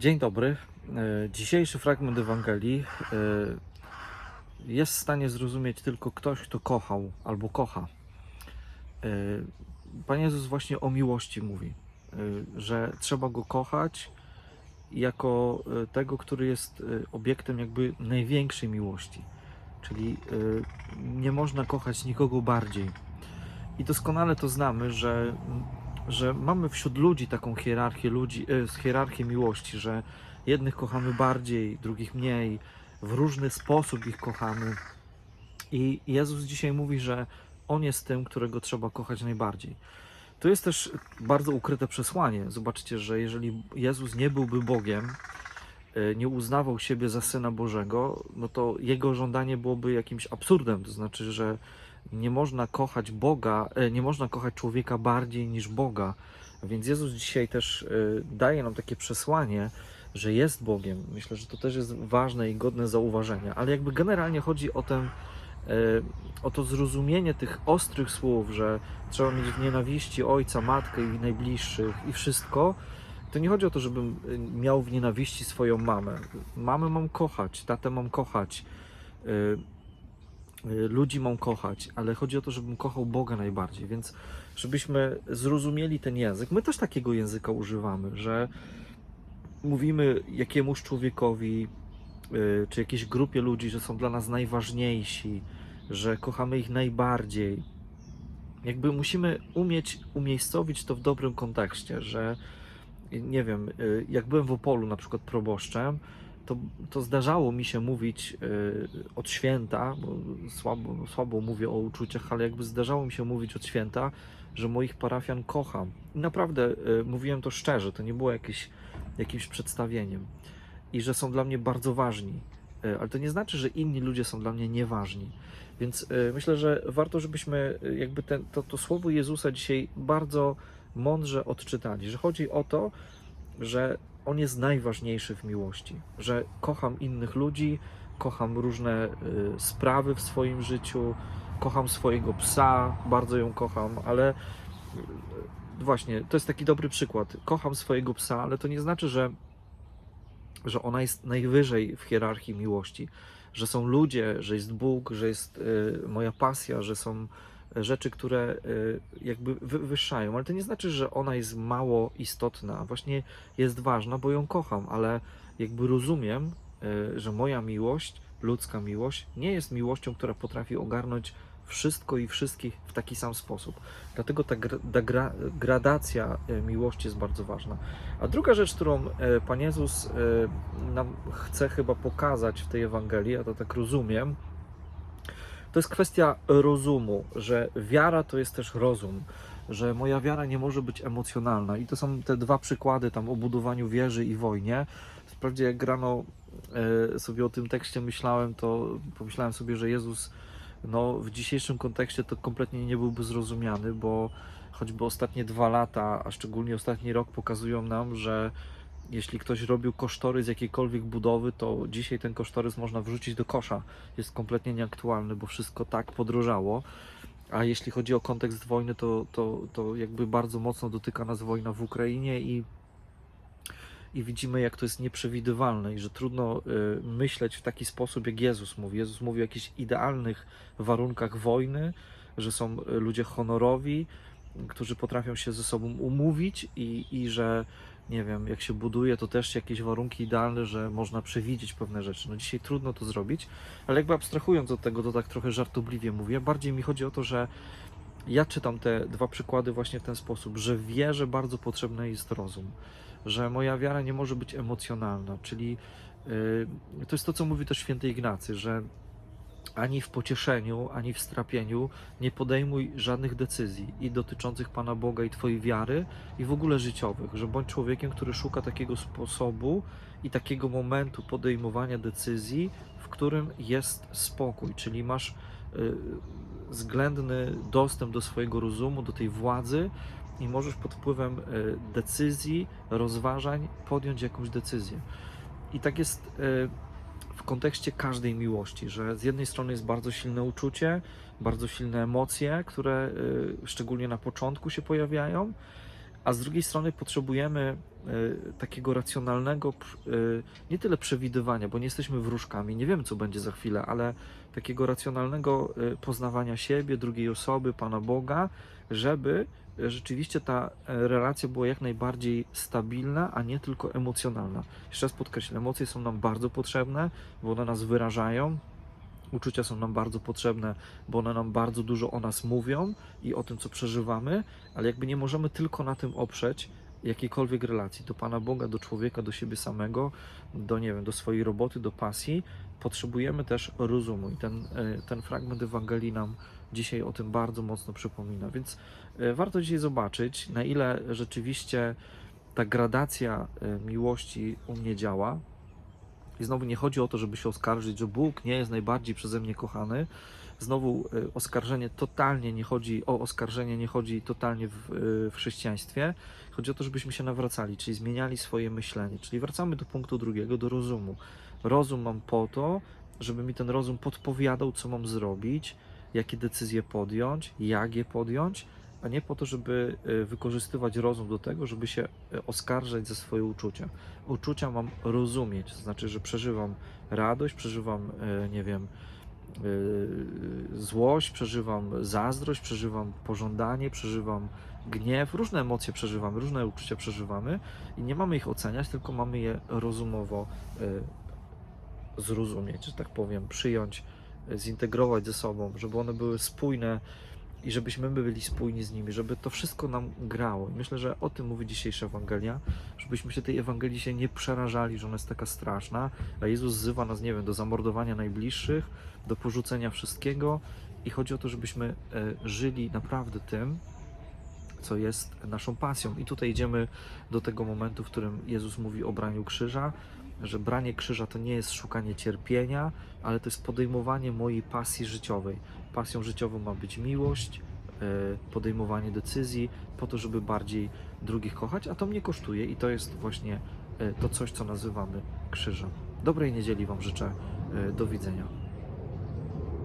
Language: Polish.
Dzień dobry. E, Dzisiejszy fragment Ewangelii e, jest w stanie zrozumieć tylko ktoś, kto kochał albo kocha. E, Pan Jezus właśnie o miłości mówi, że trzeba go kochać jako tego, który jest obiektem jakby największej miłości. Czyli nie można kochać nikogo bardziej. I doskonale to znamy, że, że mamy wśród ludzi taką hierarchię ludzi, e, hierarchię miłości, że jednych kochamy bardziej, drugich mniej, w różny sposób ich kochamy. I Jezus dzisiaj mówi, że On jest tym, którego trzeba kochać najbardziej. Tu jest też bardzo ukryte przesłanie. Zobaczcie, że jeżeli Jezus nie byłby Bogiem, e, nie uznawał siebie za Syna Bożego, no to Jego żądanie byłoby jakimś absurdem. To znaczy, że nie można kochać Boga, e, nie można kochać człowieka bardziej niż Boga. Więc Jezus dzisiaj też e, daje nam takie przesłanie, że jest Bogiem. Myślę, że to też jest ważne i godne zauważenia, ale jakby generalnie chodzi o ten, e, o to zrozumienie tych ostrych słów, że trzeba mieć w nienawiści ojca, matkę i najbliższych i wszystko. To nie chodzi o to, żebym miał w nienawiści swoją mamę. Mamę mam kochać, tatę mam kochać, ludzi mam kochać, ale chodzi o to, żebym kochał Boga najbardziej. Więc żebyśmy zrozumieli ten język. My też takiego języka używamy, że mówimy jakiemuś człowiekowi, y, czy jakiejś grupie ludzi, że są dla nas najważniejsi, że kochamy ich najbardziej. Jakby musimy umieć umiejscowić to w dobrym kontekście, że nie wiem, y, jak byłem w Opolu na przykład proboszczem, to, to zdarzało mi się mówić y, od święta, bo słabo, słabo mówię o uczuciach, ale jakby zdarzało mi się mówić od święta, że moich parafian kocham. I naprawdę y, mówiłem to szczerze, to nie było jakieś, jakimś przedstawieniem. I że są dla mnie bardzo ważni. Y, Ale to nie znaczy, że inni ludzie są dla mnie nieważni. Więc y, myślę, że warto, żebyśmy y, jakby ten, to, to słowo Jezusa dzisiaj bardzo mądrze odczytali, że chodzi o to, że On jest najważniejszy w miłości, że kocham innych ludzi, kocham różne y, sprawy w swoim życiu, kocham swojego psa, bardzo ją kocham, ale y, właśnie to jest taki dobry przykład. Kocham swojego psa, ale to nie znaczy, że, że ona jest najwyżej w hierarchii miłości, że są ludzie, że jest Bóg, że jest y, moja pasja, że są rzeczy, które y, jakby wywyższają, ale to nie znaczy, że ona jest mało istotna. Właśnie jest ważna, bo ją kocham, ale jakby rozumiem, y, że moja miłość, ludzka miłość, nie jest miłością, która potrafi ogarnąć wszystko i wszystkich w taki sam sposób. Dlatego ta, gra, gradacja y, miłości jest bardzo ważna. A druga rzecz, którą Pan Jezus nam chce chyba pokazać w tej Ewangelii, a to tak rozumiem, to jest kwestia rozumu, że wiara to jest też rozum, że moja wiara nie może być emocjonalna. I to są te dwa przykłady tam o budowaniu wieży i wojnie. Wprawdzie jak grano e, sobie o tym tekście myślałem, to pomyślałem sobie, że Jezus no, w dzisiejszym kontekście to kompletnie nie byłby zrozumiany, bo choćby ostatnie dwa lata, a szczególnie ostatni rok pokazują nam, że jeśli ktoś robił kosztorys jakiejkolwiek budowy, to dzisiaj ten kosztorys można wrzucić do kosza. Jest kompletnie nieaktualny, bo wszystko tak podrożało. A jeśli chodzi o kontekst wojny, to, to, to jakby bardzo mocno dotyka nas wojna w Ukrainie i, i widzimy, jak to jest nieprzewidywalne i że trudno y, myśleć w taki sposób, jak Jezus mówi. Jezus mówi o jakichś idealnych warunkach wojny, że są ludzie honorowi, którzy potrafią się ze sobą umówić i, i że nie wiem, jak się buduje, to też jakieś warunki idealne, że można przewidzieć pewne rzeczy. No dzisiaj trudno to zrobić, ale jakby abstrahując od tego, to tak trochę żartobliwie mówię, bardziej mi chodzi o to, że ja czytam te dwa przykłady właśnie w ten sposób, że wierzę bardzo potrzebny jest rozum, że moja wiara nie może być emocjonalna, czyli yy, to jest to, co mówi też święty Ignacy, że ani w pocieszeniu, ani w strapieniu nie podejmuj żadnych decyzji i dotyczących Pana Boga i Twojej wiary i w ogóle życiowych, że bądź człowiekiem, który szuka takiego sposobu i takiego momentu podejmowania decyzji, w którym jest spokój, czyli masz y, względny dostęp do swojego rozumu, do tej władzy i możesz pod wpływem y, decyzji, rozważań podjąć jakąś decyzję. I tak jest y, w kontekście każdej miłości, że z jednej strony jest bardzo silne uczucie, bardzo silne emocje, które y, szczególnie na początku się pojawiają, a z drugiej strony potrzebujemy e, takiego racjonalnego, e, nie tyle przewidywania, bo nie jesteśmy wróżkami, nie wiemy, co będzie za chwilę, ale takiego racjonalnego poznawania siebie, drugiej osoby, Pana Boga, żeby rzeczywiście ta e, relacja była jak najbardziej stabilna, a nie tylko emocjonalna. Jeszcze raz podkreślę, emocje są nam bardzo potrzebne, bo one nas wyrażają. Uczucia są nam bardzo potrzebne, bo one nam bardzo dużo o nas mówią i o tym, co przeżywamy, ale jakby nie możemy tylko na tym oprzeć jakiejkolwiek relacji do Pana Boga, do człowieka, do siebie samego, do nie wiem, do swojej roboty, do pasji. Potrzebujemy też rozumu i ten, e, ten fragment Ewangelii nam dzisiaj o tym bardzo mocno przypomina. Więc e, warto dzisiaj zobaczyć, na ile rzeczywiście ta gradacja e, miłości u mnie działa. I znowu nie chodzi o to, żeby się oskarżyć, że Bóg nie jest najbardziej przeze mnie kochany. Znowu e, oskarżenie totalnie nie chodzi o oskarżenie, nie chodzi totalnie w, e, w chrześcijaństwie. Chodzi o to, żebyśmy się nawracali, czyli zmieniali swoje myślenie. Czyli wracamy do punktu drugiego, do rozumu. Rozum mam po to, żeby mi ten rozum podpowiadał, co mam zrobić, jakie decyzje podjąć, jak je podjąć, a nie po to, żeby e, wykorzystywać rozum do tego, żeby się oskarżać za swoje uczucia. Uczucia mam rozumieć, to znaczy, że przeżywam radość, przeżywam, nie wiem, złość, przeżywam zazdrość, przeżywam pożądanie, przeżywam gniew, różne emocje przeżywamy, różne uczucia przeżywamy i nie mamy ich oceniać, tylko mamy je rozumowo e, zrozumieć, że tak powiem, przyjąć, e, zintegrować ze sobą, żeby one były spójne i żebyśmy my byli spójni z nimi, żeby to wszystko nam grało. I myślę, że o tym mówi dzisiejsza Ewangelia, żebyśmy się tej Ewangelii się nie przerażali, że ona jest taka straszna, a Jezus wzywa nas, nie wiem, do zamordowania najbliższych, do porzucenia wszystkiego i chodzi o to, żebyśmy e, żyli naprawdę tym, co jest naszą pasją. I tutaj idziemy do tego momentu, w którym Jezus mówi o braniu krzyża, że branie krzyża to nie jest szukanie cierpienia, ale to jest podejmowanie mojej pasji życiowej. Pasją życiową ma być miłość, e, podejmowanie decyzji po to, żeby bardziej drugich kochać, a to mnie kosztuje i to jest właśnie e, to coś, co nazywamy krzyżem. Dobrej niedzieli Wam życzę. E, Do widzenia.